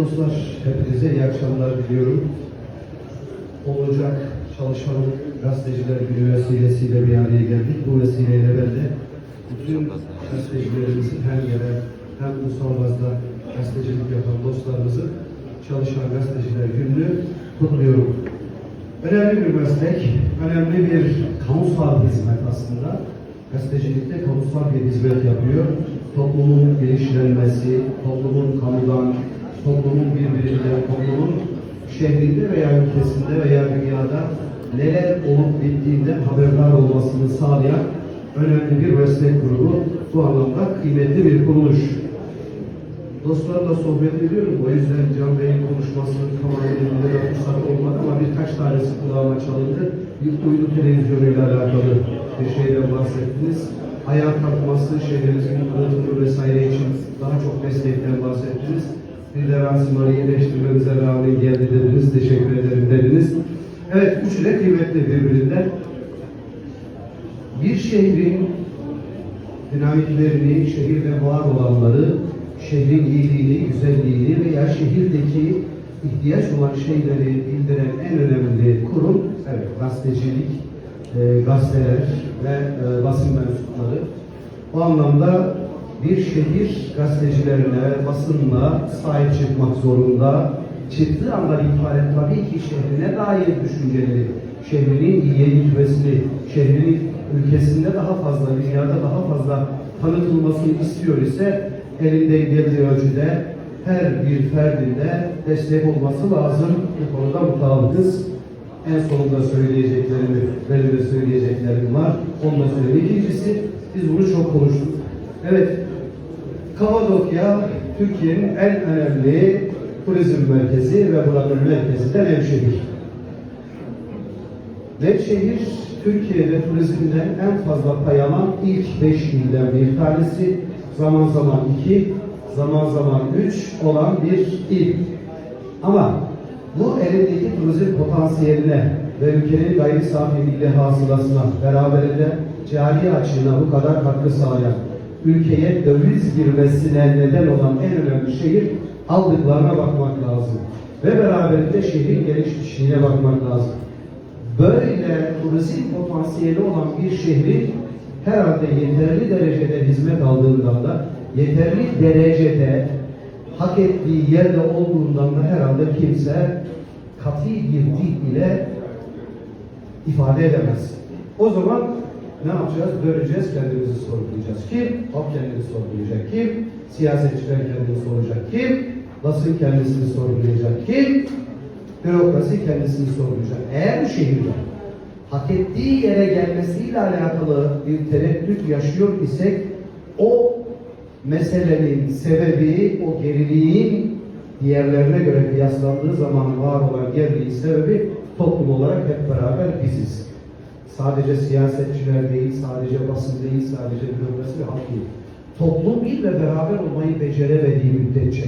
dostlar, hepinize iyi akşamlar diliyorum. Olacak çalışan gazeteciler günü vesilesiyle bir araya geldik. Bu vesileyle ben de bütün gazetecilerimizin hem yerel hem bazda gazetecilik yapan dostlarımızı çalışan gazeteciler gününü kutluyorum. Önemli bir meslek, önemli bir kamusal hizmet aslında. Gazetecilikte kamusal bir hizmet yapıyor. Toplumun bilinçlenmesi, toplumun kamudan, toplumun birbirinden, toplumun şehrinde veya ülkesinde veya dünyada neler olup bittiğinden haberdar olmasını sağlayan önemli bir meslek grubu. Bu anlamda kıymetli bir kuruluş. Dostlarla sohbet ediyorum. O yüzden Can Bey'in konuşması kameranın önünde de fırsat olmadı ama birkaç tanesi kulağıma çalındı. Bir uydu televizyonuyla alakalı bir şeyden bahsettiniz. Ayağa kalkması, şehrimizin kurulduğu vesaire için daha çok destekten bahsettiniz. Bir de Rasim Ali'yi eleştirmemize rağmen geldi dediniz. Teşekkür ederim dediniz. Evet, üçü de kıymetli birbirinden. Bir şehrin dinamiklerini, şehirde var olanları, şehrin iyiliğini, güzelliğini veya şehirdeki ihtiyaç olan şeyleri bildiren en önemli kurum, evet gazetecilik, e, gazeteler ve e, basın mensupları. O anlamda bir şehir gazetecilerine, basınla sahip çıkmak zorunda. Çıktığı andan itibaren tabii ki şehrine dair düşünceleri, şehrinin iyiye gitmesini, şehrinin ülkesinde daha fazla, dünyada daha fazla tanıtılmasını istiyor ise elinde geldiği ölçüde her bir ferdinde destek olması lazım. Bu konuda mutabıkız. En sonunda söyleyeceklerimi, benim de söyleyeceklerim var. Onu da söyleyeyim. İkincisi, biz bunu çok konuştuk. Evet, Kapadokya, Türkiye'nin en önemli turizm merkezi ve buranın merkezi de Nevşehir. Nevşehir, Türkiye'de turizmden en fazla pay alan ilk beş ilden bir tanesi. Zaman zaman iki, zaman zaman üç olan bir il. Ama bu elindeki turizm potansiyeline ve ülkenin gayri safi milli hasılasına beraberinde cari açığına bu kadar katkı sağlayan, ülkeye döviz girmesine neden olan en önemli şehir aldıklarına bakmak lazım. Ve beraberinde şehrin gelişmişliğine bakmak lazım. Böyle turizm potansiyeli olan bir şehrin herhalde yeterli derecede hizmet aldığından da yeterli derecede hak ettiği yerde olduğundan da herhalde kimse katı bir dil ile ifade edemez. O zaman ne yapacağız? Döneceğiz, kendimizi sorgulayacağız. Kim? Halk kendini sorgulayacak. Kim? Siyasetçiler kendini soracak. Kim? Basın kendisini sorgulayacak. Kim? Bürokrasi kendisini sorgulayacak. Eğer bu şehirde hak ettiği yere gelmesiyle alakalı bir tereddüt yaşıyor isek o meselenin sebebi, o geriliğin diğerlerine göre kıyaslandığı zaman var olan geriliğin sebebi toplum olarak hep beraber biziz. Sadece siyasetçiler değil, sadece basın değil, sadece bürokrasi ve halk değil. Toplum bir ve beraber olmayı beceremediği müddetçe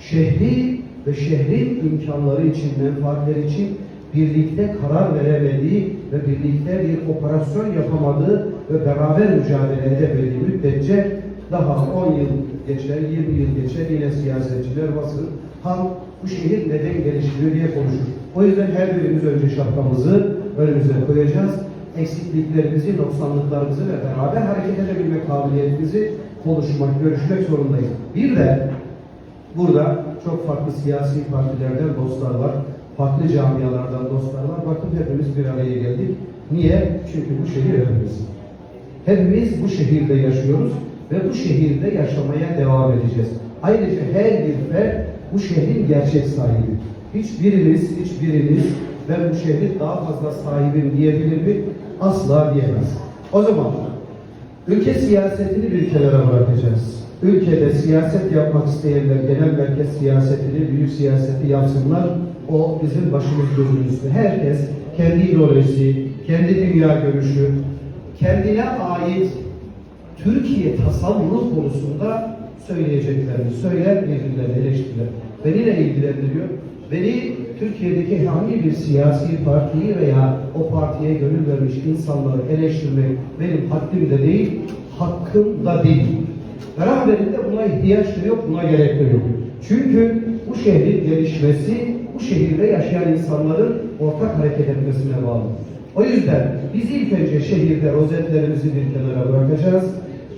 şehri ve şehrin imkanları için, menfaatleri için birlikte karar veremediği ve birlikte bir operasyon yapamadığı ve beraber mücadele edemediği müddetçe daha 10 yıl geçer, 20 yıl geçer yine siyasetçiler, basın, halk bu şehir neden geliştiriyor diye konuşur. O yüzden her birimiz önce şapkamızı önümüze koyacağız. Eksikliklerimizi, noksanlıklarımızı ve beraber hareket edebilme kabiliyetimizi konuşmak, görüşmek zorundayız. Bir de burada çok farklı siyasi partilerden dostlar var. Farklı camialardan dostlar var. Bakın hepimiz bir araya geldik. Niye? Çünkü bu şehir hepimizin. Hepimiz bu şehirde yaşıyoruz ve bu şehirde yaşamaya devam edeceğiz. Ayrıca her bir fert bu şehrin gerçek sahibi. Hiçbiriniz, hiçbiriniz ben bu şehrin daha fazla sahibim diyebilir mi? Asla diyemez. O zaman ülke siyasetini bir kenara bırakacağız. Ülkede siyaset yapmak isteyenler genel merkez siyasetini, büyük siyaseti yapsınlar. O bizim başımız gözümüzde. Herkes kendi ideolojisi, kendi dünya görüşü, kendine ait Türkiye tasavvuru konusunda söyleyeceklerini söyler, birbirlerini eleştirirler. Beni ne ilgilendiriyor? Beni Türkiye'deki herhangi bir siyasi partiyi veya o partiye gönül vermiş insanları eleştirmek benim haddim de değil, hakkım da değil. Beraberinde buna ihtiyaç da yok, buna gerek de yok. Çünkü bu şehrin gelişmesi, bu şehirde yaşayan insanların ortak hareket etmesine bağlı. O yüzden biz ilk önce şehirde rozetlerimizi bir kenara bırakacağız.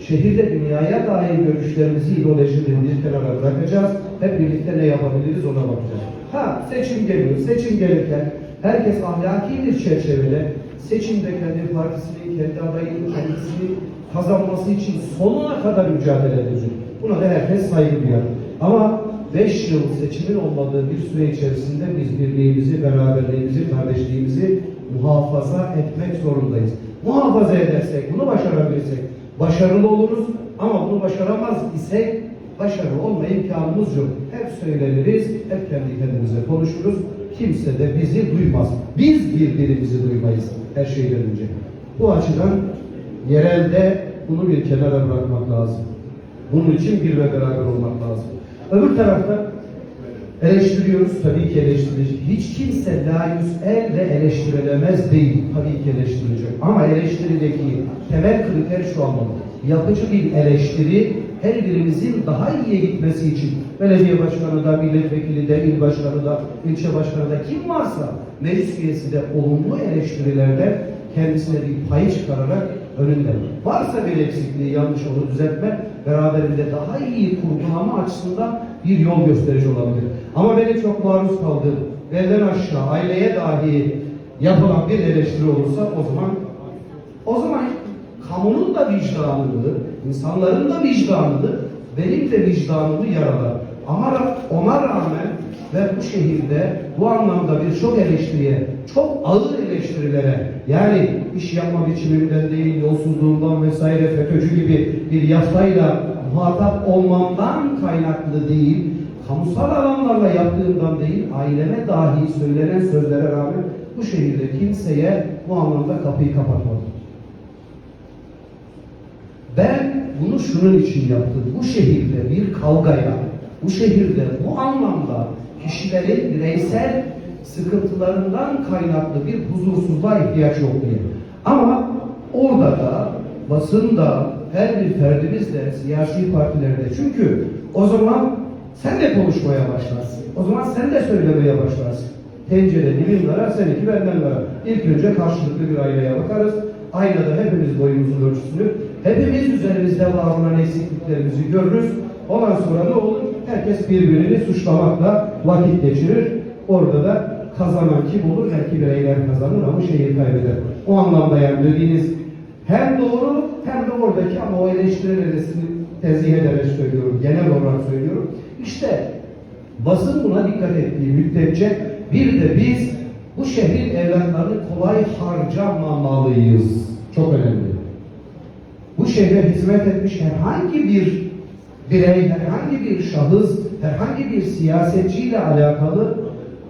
Şehirde dünyaya dair görüşlerimizi, ideolojileri bir kenara bırakacağız. Hep birlikte ne yapabiliriz ona bakacağız. Ha seçim geliyor. Seçim gelirken herkes ahlaki bir çerçevede seçimde kendi partisini, kendi adayını, kendisini kazanması için sonuna kadar mücadele edecek. Buna da herkes saygı duyar. Ama 5 yıl seçimin olmadığı bir süre içerisinde biz birliğimizi, beraberliğimizi, kardeşliğimizi muhafaza etmek zorundayız. Muhafaza edersek, bunu başarabilirsek başarılı oluruz ama bunu başaramaz isek başarılı olma imkanımız yok. Hep söyleniriz, hep kendi kendimize konuşuruz. Kimse de bizi duymaz. Biz birbirimizi duymayız her şeyden önce. Bu açıdan yerelde bunu bir kenara bırakmak lazım. Bunun için bir ve beraber olmak lazım. Öbür tarafta eleştiriyoruz, tabii ki eleştirilecek. Hiç kimse la el ve eleştirilemez değil, tabii ki eleştirilecek. Ama eleştirideki temel kriter şu olmalı. Yapıcı bir eleştiri her birimizin daha iyiye gitmesi için belediye başkanı da, milletvekili de, il başkanı da, ilçe başkanı da kim varsa meclis üyesi de olumlu eleştirilerde kendisine bir payı çıkararak önünde. Varsa bir eksikliği, yanlış onu düzeltme, beraberinde daha iyi kurgulama açısından bir yol gösterici olabilir. Ama benim çok maruz kaldığım, belden aşağı, aileye dahi yapılan bir eleştiri olursa o zaman o zaman kamunun da vicdanını, insanların da vicdanını, benim de vicdanımı yaralar. Ama ona rağmen ve bu şehirde bu anlamda birçok eleştiriye, çok ağır eleştirilere, yani iş yapma biçimimden değil, yolsuzluğumdan vesaire FETÖ'cü gibi bir yaftayla muhatap olmamdan kaynaklı değil, kamusal alanlarla yaptığımdan değil, aileme dahi söylenen sözlere rağmen bu şehirde kimseye bu anlamda kapıyı kapatmadım. Ben bunu şunun için yaptım. Bu şehirde bir kavgaya, bu şehirde bu anlamda kişilerin bireysel sıkıntılarından kaynaklı bir huzursuzluğa ihtiyaç yok diye. Ama orada da basında her bir ferdimiz de siyasi partilerde çünkü o zaman sen de konuşmaya başlarsın. O zaman sen de söylemeye başlarsın. Tencere dibin var, seninki benden var. İlk önce karşılıklı bir aynaya bakarız. Aynada hepimiz boyumuzun ölçüsünü, hepimiz üzerimizde var olan eksikliklerimizi görürüz. Ondan sonra ne olur? Herkes birbirini suçlamakla vakit geçirir. Orada da kazanan kim olur? Belki bireyler kazanır ama şehir kaybeder. O anlamda yani dediğiniz hem doğru hem de oradaki ama o eleştirileri tezih ederek söylüyorum. Genel olarak söylüyorum. İşte basın buna dikkat ettiği müddetçe bir de biz bu şehrin evlatlarını kolay harcamamalıyız. Çok önemli. Bu şehre hizmet etmiş herhangi bir birey, herhangi bir şahıs, herhangi bir siyasetçiyle alakalı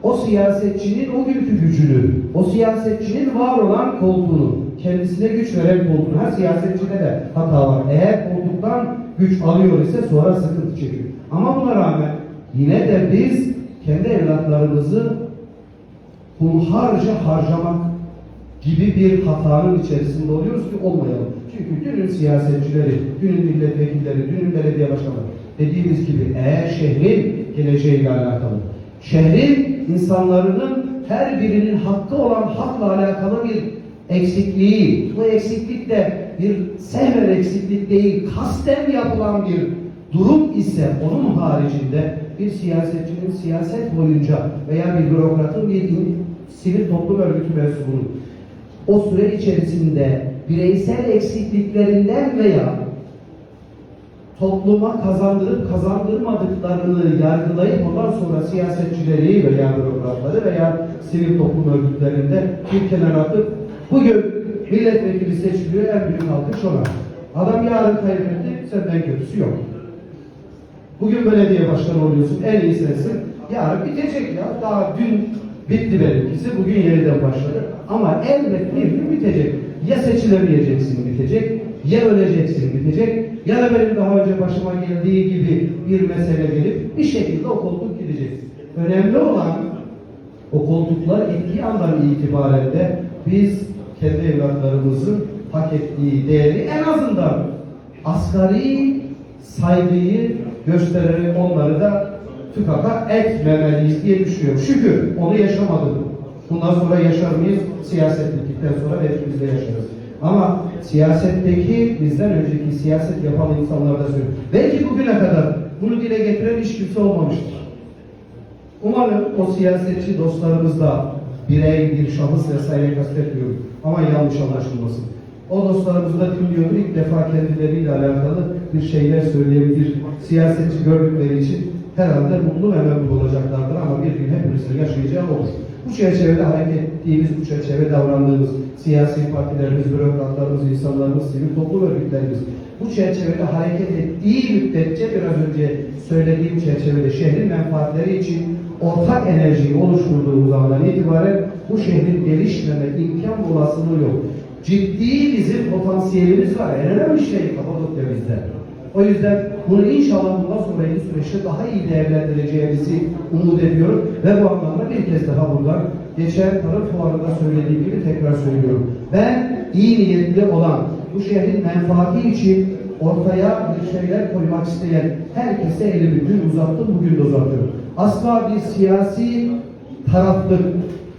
o siyasetçinin o günkü gücünü, o siyasetçinin var olan koltuğunu, kendisine güç veren koltuğunu, her siyasetçide de hata var. Eğer koltuktan güç alıyor ise sonra sıkıntı çekiyor. Ama buna rağmen yine de biz kendi evlatlarımızı hunharca harcamak gibi bir hatanın içerisinde oluyoruz ki olmayalım. Çünkü dünün siyasetçileri, dünün milletvekilleri, dünün belediye başkanları dediğimiz gibi eğer şehrin geleceğiyle alakalı, şehrin insanların her birinin hakkı olan hakla alakalı bir eksikliği, bu eksiklik de bir sehven eksiklik değil, kasten yapılan bir durum ise onun haricinde bir siyasetçinin siyaset boyunca veya bir bürokratın bir sivil toplum örgütü mensubunun o süre içerisinde bireysel eksikliklerinden veya topluma kazandırıp kazandırmadıklarını yargılayıp ondan sonra siyasetçileri veya bürokratları veya sivil toplum örgütlerinde bir kenara atıp bugün milletvekili seçiliyor en büyük alkış ona. Adam yarın kaybetti, senden kötüsü yok. Bugün belediye başkanı oluyorsun, en iyi sensin. Yarın bitecek ya. Daha dün bitti benimkisi, bugün yeniden başladı. Ama elbet bir gün bitecek. Ya seçilemeyeceksin bitecek, ya öleceksin bitecek, ya da benim daha önce başıma geldiği gibi bir mesele gelip bir şekilde o koltuk gidecek. Önemli olan o koltuklar gittiği andan itibaren de biz kendi evlatlarımızın hak ettiği değeri en azından asgari saygıyı göstererek onları da tükaka etmemeliyiz diye düşünüyorum. Şükür onu yaşamadım. Bundan sonra yaşar mıyız? Siyaset bittikten sonra belki biz de yaşarız. Ama siyasetteki bizden önceki siyaset yapan insanlar da söylüyor. Belki bugüne kadar bunu dile getiren hiç kimse olmamıştır. Umarım o siyasetçi dostlarımız da birey, bir şahıs vesaire kastetmiyorum. Ama yanlış anlaşılmasın. O dostlarımızı da dinliyorum. İlk defa kendileriyle alakalı bir şeyler söyleyebilir. Siyasetçi gördükleri için herhalde mutlu ve memnun olacaklardır ama bir gün hepimizin yaşayacağı olur. Bu çerçevede hareket ettiğimiz, bu çerçevede davrandığımız siyasi partilerimiz, bürokratlarımız, insanlarımız, sivil toplum örgütlerimiz bu çerçevede hareket ettiği müddetçe biraz önce söylediğim çerçevede şehrin menfaatleri için ortak enerjiyi oluşturduğumuz andan itibaren bu şehrin gelişmeme imkan olasılığı yok. Ciddi bizim potansiyelimiz var. En önemli şey Kapadokya bizde. O yüzden bunu inşallah bundan sonraki süreçte daha iyi değerlendireceğimizi umut ediyorum. Ve bu anlamda bir kez daha buradan geçen tarım fuarında söylediğim gibi tekrar söylüyorum. Ben iyi niyetli olan bu şehrin menfaati için ortaya bir şeyler koymak isteyen herkese elimi dün uzattım, bugün de uzatıyorum. Asla bir siyasi taraflık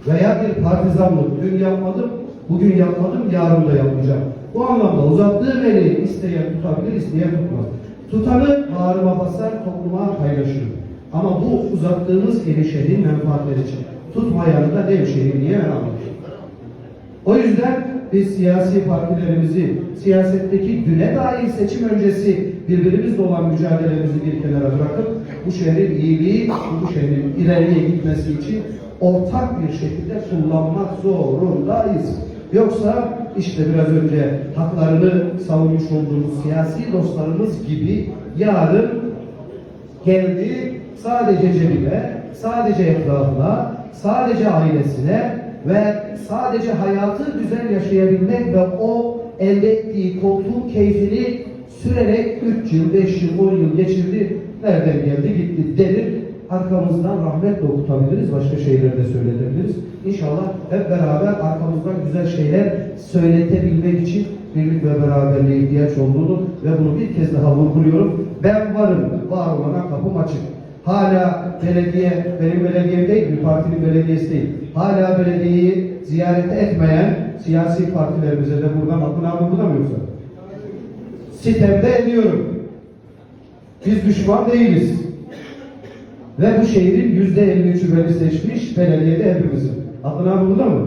veya bir partizanlık dün yapmadım, bugün yapmadım, yarın da yapmayacağım. Bu anlamda uzattığım eli isteyen tutabilir, isteyen tutmaz. Tutanı bağrıma basar, topluma paylaşırım. Ama bu uzattığımız eli menfaatleri için. Tutmayanı da devşehir diye ben anlatayım. O yüzden biz siyasi partilerimizi, siyasetteki düne dair seçim öncesi birbirimizle olan mücadelemizi bir kenara bırakıp bu şehrin iyiliği, bu şehrin ileriye gitmesi için ortak bir şekilde kullanmak zorundayız. Yoksa işte biraz önce haklarını savunmuş olduğumuz siyasi dostlarımız gibi yarın geldi sadece cebine, sadece etrafına, sadece ailesine ve sadece hayatı güzel yaşayabilmek ve o elde ettiği koltuğun keyfini sürerek 3 yıl, 5 yıl, 10 yıl geçirdi. Nereden geldi gitti denir. Arkamızdan rahmetle okutabiliriz. Başka şeyler de söyletebiliriz. İnşallah hep beraber arkamızdan güzel şeyler söyletebilmek için birlik ve beraberliğe ihtiyaç olduğunu ve bunu bir kez daha vurguluyorum. Ben varım. Var olana kapım açık. Hala belediye, benim belediyem değil, bir partinin belediyesi değil. Hala belediyeyi ziyaret etmeyen siyasi partilerimize de buradan burada mı yoksa? Sitemde ediyorum. Biz düşman değiliz. Ve bu şehrin yüzde 53'ü beni seçmiş, belediyede hepimizin. Akın abi burada mı?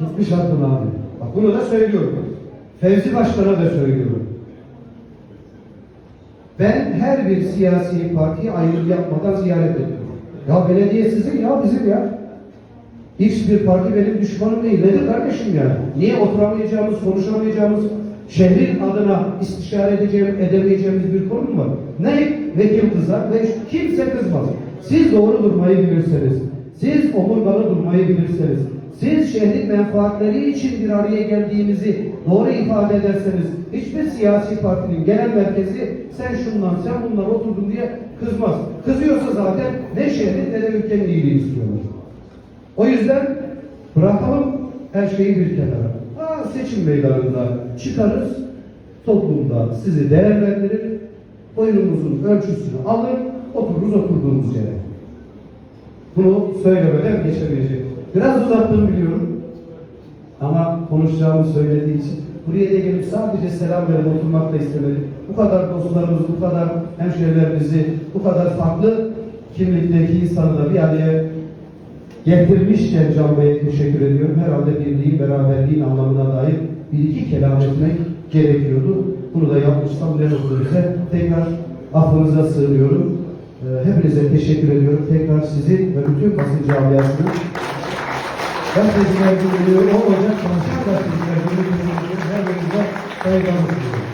Gitmiş Akın abi. Bak bunu da söylüyorum. Fevzi Başkan'a da söylüyorum. Ben her bir siyasi partiyi ayrım yapmadan ziyaret ettim. Ya belediye sizin ya bizim ya. Hiçbir parti benim düşmanım değil. Nedir kardeşim ya? Niye oturamayacağımız, konuşamayacağımız, şehrin adına istişare edeceğimiz, edemeyeceğimiz bir konu mu var? Ne? Vekil kızar ve kimse kızmaz. Siz doğru durmayı bilirseniz, siz omurgalı durmayı bilirseniz, siz şehrin menfaatleri için bir araya geldiğimizi doğru ifade ederseniz, hiçbir siyasi partinin genel merkezi sen şundan, sen bundan oturdun diye kızmaz. Kızıyorsa zaten ne şehrin ne de ülkenin iyiliğini istiyorlar. O yüzden bırakalım her şeyi bir kenara. Ha, seçim meydanında çıkarız, toplumda sizi değerlendirir, oyunumuzun ölçüsünü alır, otururuz oturduğumuz yere. Bunu söylemeden geçemeyecek. Biraz uzattım biliyorum. Ama konuşacağımı söylediği için buraya da gelip sadece selam verip oturmak da istemedim. Bu kadar dostlarımız, bu kadar hemşehrilerimizi, bu kadar farklı kimlikteki insanı da bir araya getirmişken Can Bey'e teşekkür ediyorum. Herhalde birliğin, beraberliğin anlamına dair bir iki kelam etmek gerekiyordu. Bunu da yapmışsam ne mutlu bize. Tekrar affınıza sığınıyorum. Ee, Hepinize teşekkür ediyorum. Tekrar sizi ve bütün basın camiasını gazeteciler günlüğü olacak, çalışan gazeteciler günlüğü her birinize saygılarımı sunuyorum.